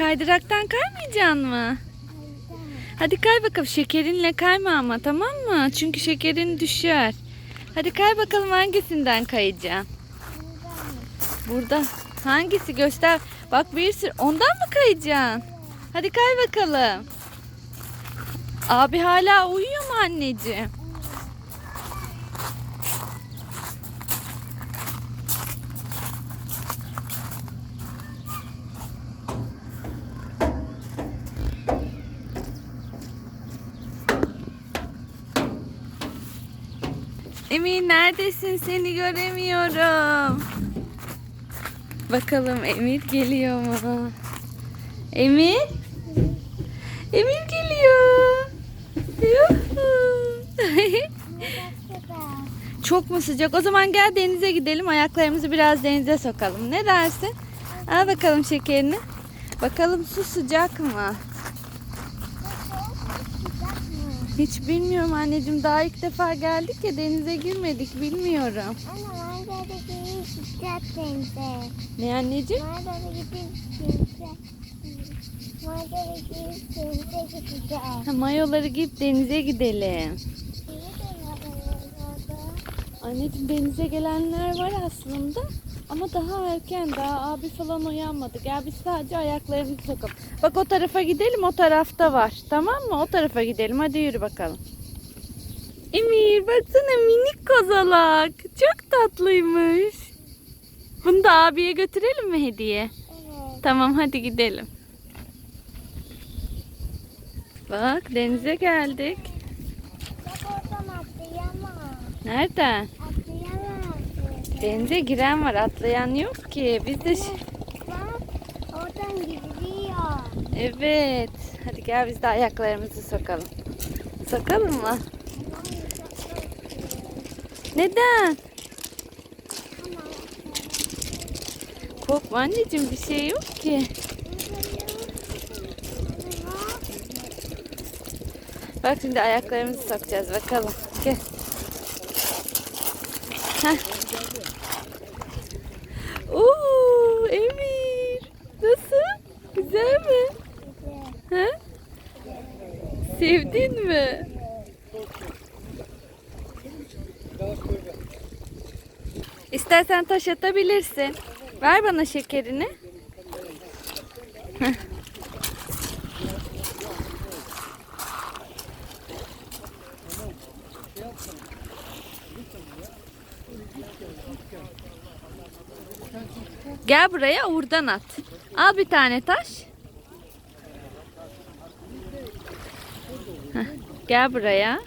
kaydıraktan kaymayacaksın mı? Hadi kay bakalım şekerinle kayma ama tamam mı? Çünkü şekerin düşer. Hadi kay bakalım hangisinden kayacaksın? Burada. Hangisi göster. Bak bir sürü. Ondan mı kayacaksın? Hadi kay bakalım. Abi hala uyuyor mu anneciğim? Emir neredesin? Seni göremiyorum. Bakalım Emir geliyor mu? Emir? Emir geliyor. Çok mu sıcak? O zaman gel denize gidelim. Ayaklarımızı biraz denize sokalım. Ne dersin? Al bakalım şekerini. Bakalım su sıcak mı? Hiç bilmiyorum anneciğim. Daha ilk defa geldik ya denize girmedik. Bilmiyorum. Ana nerede gideyim sıcak denize. Ne anneciğim? Nerede gideyim denize. Nerede gideyim denize gideceğim. Ha, mayoları giyip denize gidelim. Anneciğim denize gelenler var aslında. Ama daha erken. Daha abi falan uyanmadı. Gel biz sadece ayaklarımızı sokalım. Bak o tarafa gidelim. O tarafta var. Tamam mı? O tarafa gidelim. Hadi yürü bakalım. Emir baksana minik kozalak. Çok tatlıymış. Bunu da abiye götürelim mi hediye? Evet. Tamam hadi gidelim. Bak denize geldik. Bak oradan atlayamam. Nereden? Denize giren var atlayan yok ki. Biz de... Bak oradan gidiyor. Evet. Hadi gel biz de ayaklarımızı sokalım. Sokalım mı? Neden? Korkma anneciğim bir şey yok ki. Bak şimdi ayaklarımızı sokacağız bakalım. Gel. Heh. Oo, Emir. Nasıl? Güzel mi? Ha? Sevdin mi? İstersen taş atabilirsin. Ver bana şekerini. Heh. Gel buraya oradan at. Al bir tane taş. Heh, Gel buraya.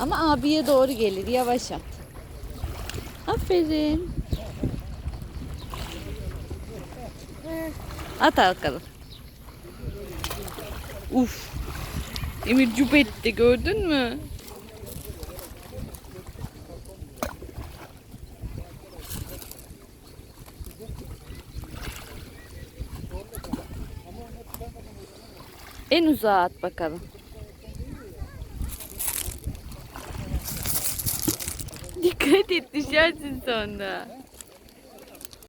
Ama abiye doğru gelir. Yavaş at. Aferin. At bakalım. Uf. Emir cüp etti gördün mü? En uzağa at bakalım. Dikkat et düşersin sonra.